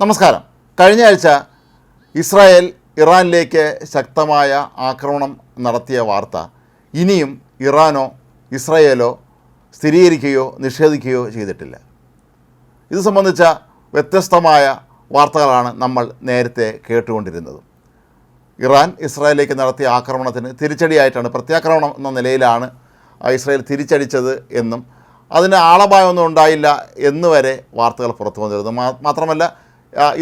നമസ്കാരം. കഴിഞ്ഞ ആഴ്ച ഇസ്രായേൽ ഇറാനിലേക്ക് ശക്തമായ ആക്രമണം നടത്തിയ വാർത്ത ഇനിയും ഇറാനോ ഇസ്രായേലോ സ്ഥിരീകരിക്കുകയോ നിഷേധിക്കുകയോ ചെയ്തിട്ടില്ല. ഇത് സംബന്ധിച്ച വ്യത്യസ്തമായ വാർത്തകളാണ് നമ്മൾ നേരത്തെ കേട്ടുകൊണ്ടിരുന്നത്. ഇറാൻ ഇസ്രായേലിലേക്ക് നടത്തിയ ആക്രമണത്തിന് തിരിച്ചടിയായിട്ടാണ് പ്രത്യാക്രമണം എന്ന നിലയിലാണ് ഇസ്രായേൽ തിരിച്ചടിച്ചത് എന്നും അതിന് ആളപായമൊന്നും ഉണ്ടായില്ല എന്നുവരെ വാർത്തകൾ പുറത്തു വന്നിരുന്നു. മാത്രമല്ല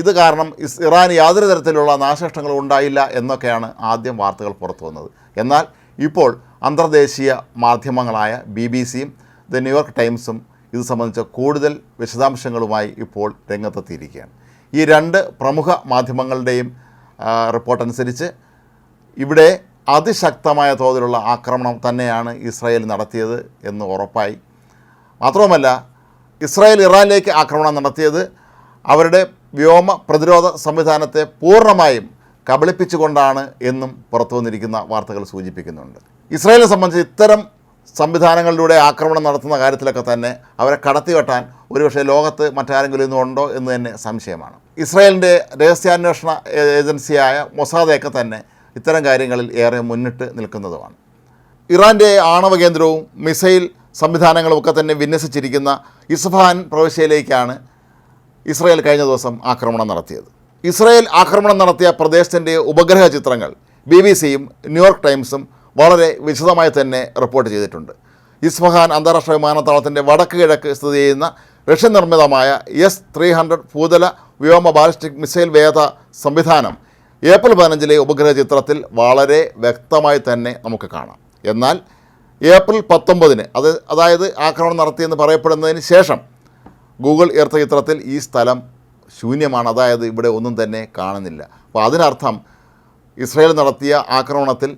ഇത് കാരണം ഇറാൻ യാതൊരു തരത്തിലുള്ള നാശനഷ്ടങ്ങളും ഉണ്ടായില്ല എന്നൊക്കെയാണ് ആദ്യം വാർത്തകൾ പുറത്തു വന്നത്. എന്നാൽ ഇപ്പോൾ അന്തർദേശീയ മാധ്യമങ്ങളായ ബി ബി സിയും ദ ന്യൂയോർക്ക് ടൈംസും ഇത് സംബന്ധിച്ച കൂടുതൽ വിശദാംശങ്ങളുമായി ഇപ്പോൾ രംഗത്തെത്തിയിരിക്കുകയാണ്. ഈ രണ്ട് പ്രമുഖ മാധ്യമങ്ങളുടെയും റിപ്പോർട്ട് റിപ്പോർട്ടനുസരിച്ച് ഇവിടെ അതിശക്തമായ തോതിലുള്ള ആക്രമണം തന്നെയാണ് ഇസ്രായേൽ നടത്തിയത് എന്ന് ഉറപ്പായി. മാത്രവുമല്ല ഇസ്രായേൽ ഇറാനിലേക്ക് ആക്രമണം നടത്തിയത് അവരുടെ വ്യോമ പ്രതിരോധ സംവിധാനത്തെ പൂർണമായും കബളിപ്പിച്ചുകൊണ്ടാണ് എന്നും പുറത്തു വന്നിരിക്കുന്ന വാർത്തകൾ സൂചിപ്പിക്കുന്നുണ്ട്. ഇസ്രായേലിനെ സംബന്ധിച്ച് ഇത്തരം സംവിധാനങ്ങളിലൂടെ ആക്രമണം നടത്തുന്ന കാര്യത്തിലൊക്കെ തന്നെ അവരെ കടത്തിവെട്ടാൻ ഒരുപക്ഷെ ലോകത്ത് മറ്റാരെങ്കിലും ഇന്നും ഉണ്ടോ എന്ന് തന്നെ സംശയമാണ്. ഇസ്രായേലിന്റെ രഹസ്യാന്വേഷണ ഏജൻസിയായ മൊസാദയൊക്കെ തന്നെ ഇത്തരം കാര്യങ്ങളിൽ ഏറെ മുന്നിട്ട് നിൽക്കുന്നതുമാണ്. ഇറാന്റെ ആണവ കേന്ദ്രവും മിസൈൽ സംവിധാനങ്ങളും ഒക്കെ തന്നെ വിന്യസിച്ചിരിക്കുന്ന ഇസ്ഫഹാൻ പ്രവിശ്യയിലേക്കാണ് ഇസ്രായേൽ കഴിഞ്ഞ ദിവസം ആക്രമണം നടത്തിയത്. ഇസ്രായേൽ ആക്രമണം നടത്തിയ പ്രദേശത്തിന്റെ ഉപഗ്രഹ ചിത്രങ്ങൾ ബി ബി സിയും ന്യൂയോർക്ക് ടൈംസും വളരെ വിശദമായി തന്നെ റിപ്പോർട്ട് ചെയ്തിട്ടുണ്ട്. ഇസ്ഫഹാൻ അന്താരാഷ്ട്ര വിമാനത്താവളത്തിന്റെ വടക്ക് കിഴക്ക് സ്ഥിതി ചെയ്യുന്ന റഷ്യൻ നിർമ്മിതമായ എസ് ത്രീ ഹൺഡ്രഡ് ഭൂതല വ്യോമ ബാലിസ്റ്റിക് മിസൈൽ വേദ സംവിധാനം ഏപ്രിൽ പതിനഞ്ചിലെ ഉപഗ്രഹ ചിത്രത്തിൽ വളരെ വ്യക്തമായി തന്നെ നമുക്ക് കാണാം. എന്നാൽ ഏപ്രിൽ പത്തൊമ്പതിന് അത് അതായത് ആക്രമണം നടത്തിയെന്ന് പറയപ്പെടുന്നതിന് ശേഷം ഗൂഗിൾ എർത്ത് ചിത്രത്തിൽ ഈ സ്ഥലം ശൂന്യമാണ്. അതായത് ഇവിടെ ഒന്നും തന്നെ കാണുന്നില്ല. അപ്പോൾ അതിനർത്ഥം ഇസ്രയേൽ നടത്തിയ ആക്രമണത്തിൽ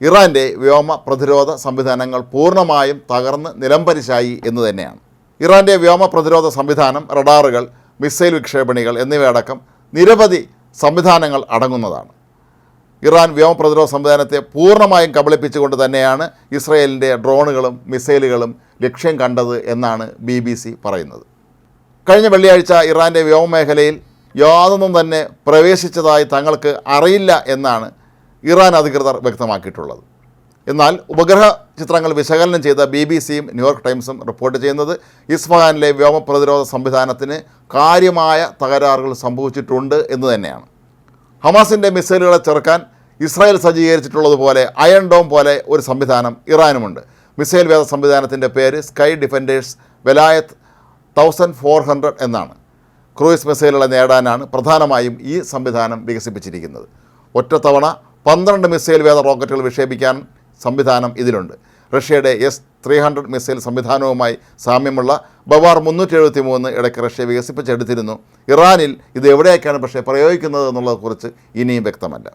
ഇറാന്റെ വ്യോമ പ്രതിരോധ സംവിധാനങ്ങൾ പൂർണമായും തകർന്ന് നിലംപരിശായി എന്ന് തന്നെയാണ്. ഇറാന്റെ വ്യോമ പ്രതിരോധ സംവിധാനം റഡാറുകൾ മിസൈൽ വിക്ഷേപണികൾ എന്നിവയടക്കം നിരവധി സംവിധാനങ്ങൾ അടങ്ങുന്നതാണ്. ഇറാൻ വ്യോമ പ്രതിരോധ സംവിധാനത്തെ പൂർണമായും കബളിപ്പിച്ചുകൊണ്ട് തന്നെയാണ് ഇസ്രയേലിന്റെ ഡ്രോണുകളും മിസൈലുകളും ലക്ഷ്യം കണ്ടത് എന്നാണ് ബി പറയുന്നത്. കഴിഞ്ഞ വെള്ളിയാഴ്ച ഇറാന്റെ വ്യോമമേഖലയിൽ യാതൊന്നും തന്നെ പ്രവേശിച്ചതായി തങ്ങൾക്ക് അറിയില്ല എന്നാണ് ഇറാൻ അധികൃതർ വ്യക്തമാക്കിയിട്ടുള്ളത്. എന്നാൽ ഉപഗ്രഹ ചിത്രങ്ങൾ വിശകലനം ചെയ്ത ബി ബി സിയും ന്യൂയോർക്ക് ടൈംസും റിപ്പോർട്ട് ചെയ്യുന്നത് ഇസ്ഫഹാനിലെ വ്യോമ പ്രതിരോധ സംവിധാനത്തിന് കാര്യമായ തകരാറുകൾ സംഭവിച്ചിട്ടുണ്ട് എന്ന് തന്നെയാണ്. ഹമാസിന്റെ മിസൈലുകളെ ചെറുക്കാൻ ഇസ്രായേൽ സജ്ജീകരിച്ചിട്ടുള്ളതുപോലെ അയൺ ഡോം പോലെ ഒരു സംവിധാനം ഇറാനുമുണ്ട്. മിസൈൽ വേദ സംവിധാനത്തിന്റെ പേര് sky defenders വെലായത്ത് thousand four hundred എന്നാണ്. ക്രൂയിസ് മിസൈലുകളെ നേടാനാണ് പ്രധാനമായും ഈ സംവിധാനം വികസിപ്പിച്ചിരിക്കുന്നത്. ഒറ്റത്തവണ പന്ത്രണ്ട് മിസൈൽ വേദ റോക്കറ്റുകൾ വിക്ഷേപിക്കാൻ സംവിധാനം ഇതിലുണ്ട്. റഷ്യയുടെ എസ് ത്രീ ഹൺഡ്രഡ് മിസൈൽ സംവിധാനവുമായി സാമ്യമുള്ള ബവാർ മുന്നൂറ്റി എഴുപത്തി മൂന്ന് ഇടയ്ക്ക് റഷ്യ വികസിപ്പിച്ചെടുത്തിരുന്നു. ഇറാനിൽ ഇത് എവിടെയൊക്കെയാണ് പക്ഷേ പ്രയോഗിക്കുന്നത് എന്നുള്ളതെക്കുറിച്ച് ഇനിയും വ്യക്തമല്ല.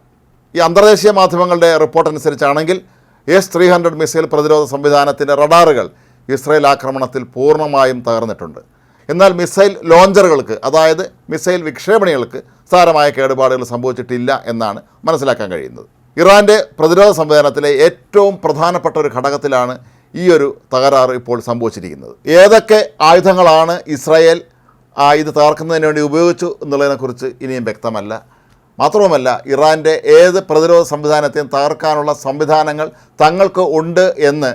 ഈ അന്തർദേശീയ മാധ്യമങ്ങളുടെ റിപ്പോർട്ട് അനുസരിച്ചാണെങ്കിൽ എസ് ത്രീ ഹൺഡ്രഡ് മിസൈൽ പ്രതിരോധ സംവിധാനത്തിന്റെ റഡാറുകൾ ഇസ്രയേൽ ആക്രമണത്തിൽ പൂർണമായും തകർന്നിട്ടുണ്ട്. എന്നാൽ മിസൈൽ ലോഞ്ചറുകൾക്ക് അതായത് മിസൈൽ വിക്ഷേപണികൾക്ക് സാരമായ കേടുപാടുകൾ സംഭവിച്ചിട്ടില്ല എന്നാണ് മനസ്സിലാക്കാൻ കഴിയുന്നത്. ഇറാന്റെ പ്രതിരോധ സംവിധാനത്തിലെ ഏറ്റവും പ്രധാനപ്പെട്ട ഒരു ഘടകത്തിലാണ് ഈ ഒരു തകരാറ് ഇപ്പോൾ സംഭവിച്ചിരിക്കുന്നത്. ഏതൊക്കെ ആയുധങ്ങളാണ് ഇസ്രായേൽ ഇത് തകർക്കുന്നതിന് വേണ്ടി ഉപയോഗിച്ചു എന്നുള്ളതിനെക്കുറിച്ച് ഇനിയും വ്യക്തമല്ല. മാത്രവുമല്ല ഇറാന്റെ ഏത് പ്രതിരോധ സംവിധാനത്തെയും തകർക്കാനുള്ള സംവിധാനങ്ങൾ തങ്ങൾക്ക് ഉണ്ട് എന്ന്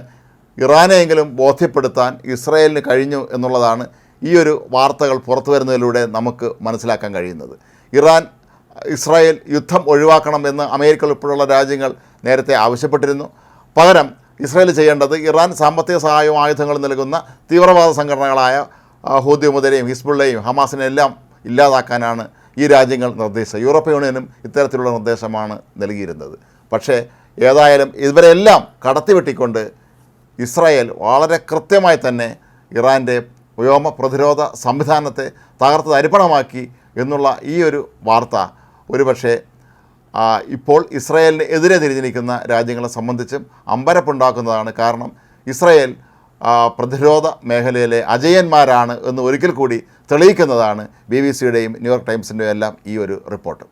ഇറാനെയെങ്കിലും ബോധ്യപ്പെടുത്താൻ ഇസ്രായേലിന് കഴിഞ്ഞു എന്നുള്ളതാണ് ഈ ഒരു വാർത്തകൾ പുറത്തു വരുന്നതിലൂടെ നമുക്ക് മനസ്സിലാക്കാൻ കഴിയുന്നത്. ഇറാൻ ഇസ്രായേൽ യുദ്ധം ഒഴിവാക്കണമെന്ന് അമേരിക്ക ഉൾപ്പെടെയുള്ള രാജ്യങ്ങൾ നേരത്തെ ആവശ്യപ്പെട്ടിരുന്നു. പകരം ഇസ്രായേൽ ചെയ്യേണ്ടത് ഇറാൻ സാമ്പത്തിക സഹായവും ആയുധങ്ങളും നൽകുന്ന തീവ്രവാദ സംഘടനകളായ ഹൂദി മുതലെയും ഹിസ്ബുള്ളയും ഹമാസിനെല്ലാം ഇല്ലാതാക്കാനാണ് ഈ രാജ്യങ്ങൾ നിർദ്ദേശിച്ചത് യൂറോപ്യൻ യൂണിയനും ഇത്തരത്തിലുള്ള നിർദ്ദേശമാണ് നൽകിയിരുന്നത്. പക്ഷേ ഏതായാലും ഇവരെല്ലാം കടത്തിവെട്ടിക്കൊണ്ട് ഇസ്രായേൽ വളരെ കൃത്യമായി തന്നെ ഇറാന്റെ വ്യോമ പ്രതിരോധ സംവിധാനത്തെ തകർത്ത് തരിപ്പണമാക്കി എന്നുള്ള ഈ ഒരു വാർത്ത ഒരുപക്ഷെ ഇപ്പോൾ ഇസ്രായേലിന് എതിരെ തിരിഞ്ഞിരിക്കുന്ന രാജ്യങ്ങളെ സംബന്ധിച്ചും അമ്പരപ്പുണ്ടാക്കുന്നതാണ് കാരണം ഇസ്രായേൽ പ്രതിരോധ മേഖലയിലെ അജയന്മാരാണ് എന്ന് ഒരിക്കൽ കൂടി തെളിയിക്കുന്നതാണ് ബി ബി സിയുടെയും ന്യൂയോർക്ക് ടൈംസിന്റെയും എല്ലാം ഈ ഒരു റിപ്പോർട്ട്.